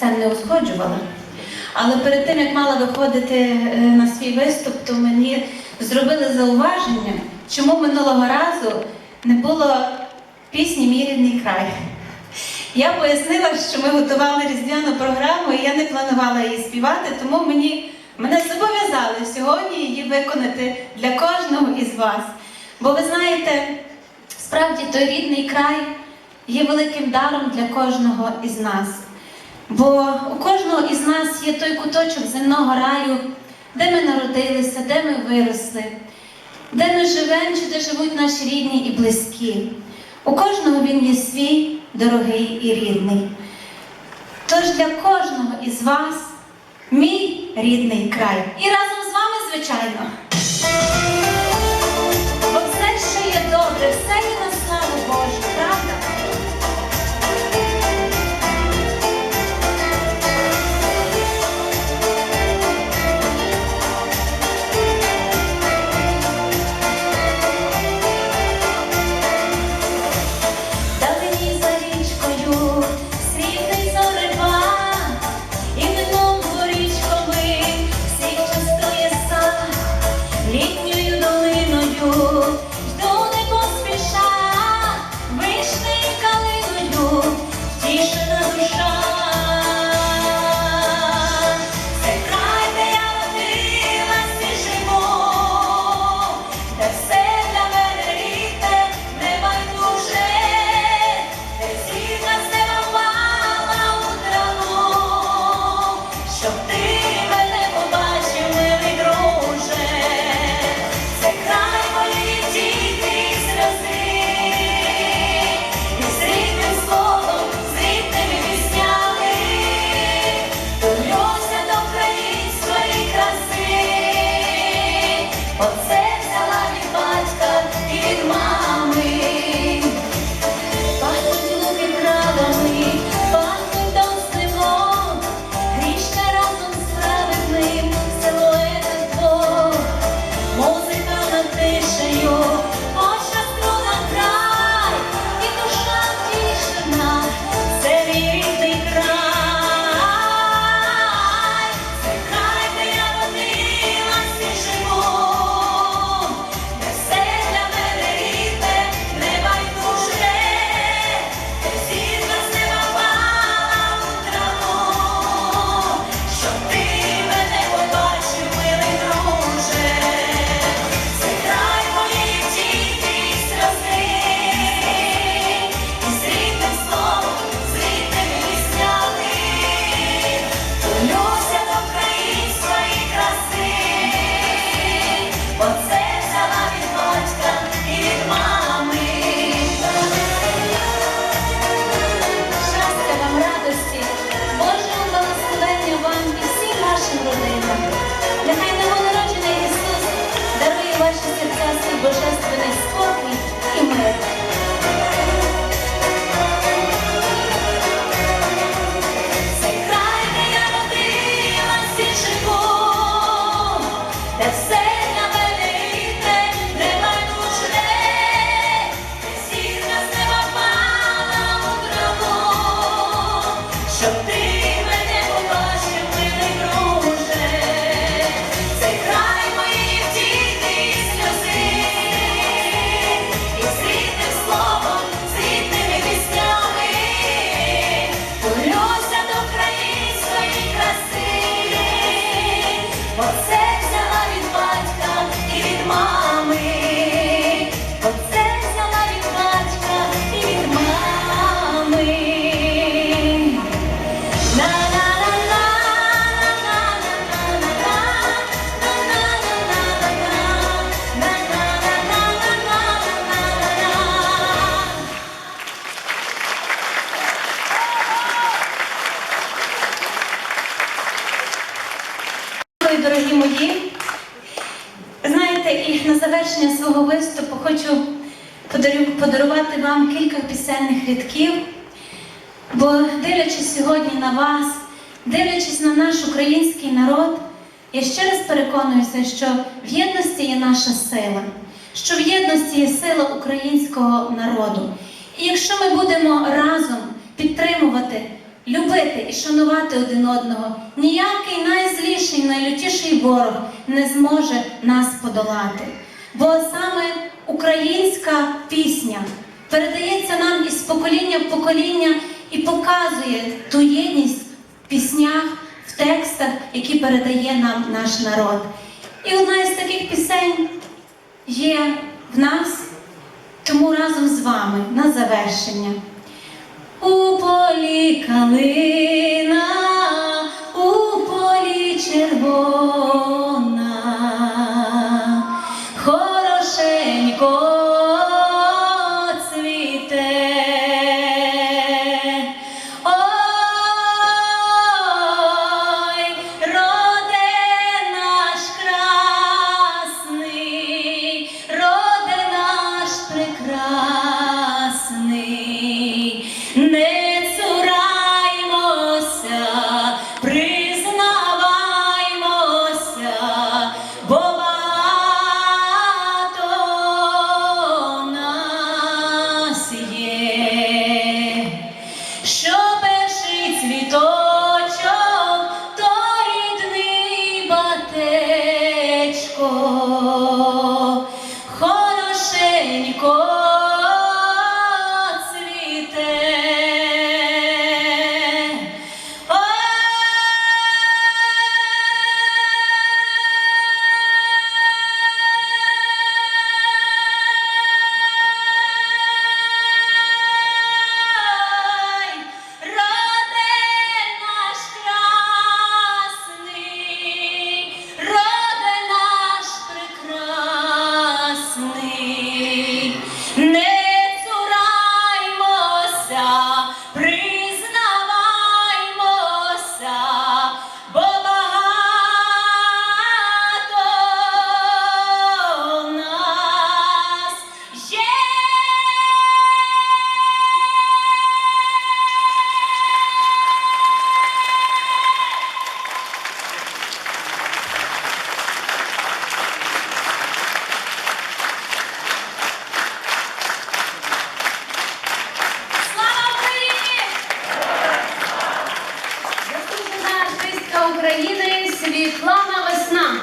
це не узгоджувала. Але перед тим, як мала виходити е, на свій виступ, то мені зробили зауваження, чому минулого разу не було пісні Мій рідний край. Я пояснила, що ми готували різдвяну програму, і я не планувала її співати, тому мені мене зобов'язали сьогодні її виконати для кожного із вас. Бо ви знаєте, справді той рідний край є великим даром для кожного із нас. Бо у кожного із нас є той куточок земного раю, де ми народилися, де ми виросли, де ми живемо чи де живуть наші рідні і близькі. У кожного він є свій, дорогий і рідний. Тож для кожного із вас мій рідний край. І разом з вами, звичайно. Бо все, що є добре, все є божественний і на завершення свого виступу хочу подарувати вам кілька пісенних рядків. Бо дивлячись сьогодні на вас, дивлячись на наш український народ, я ще раз переконуюся, що в єдності є наша сила, що в єдності є сила українського народу. І якщо ми будемо разом підтримувати любити і шанувати один одного. Ніякий найзліший, найлютіший ворог не зможе нас подолати. Бо саме українська пісня передається нам із покоління в покоління і показує ту єдність в піснях, в текстах, які передає нам наш народ. І одна із таких пісень є в нас, тому разом з вами на завершення. У полі калина, у полі червона, Світлана Весна.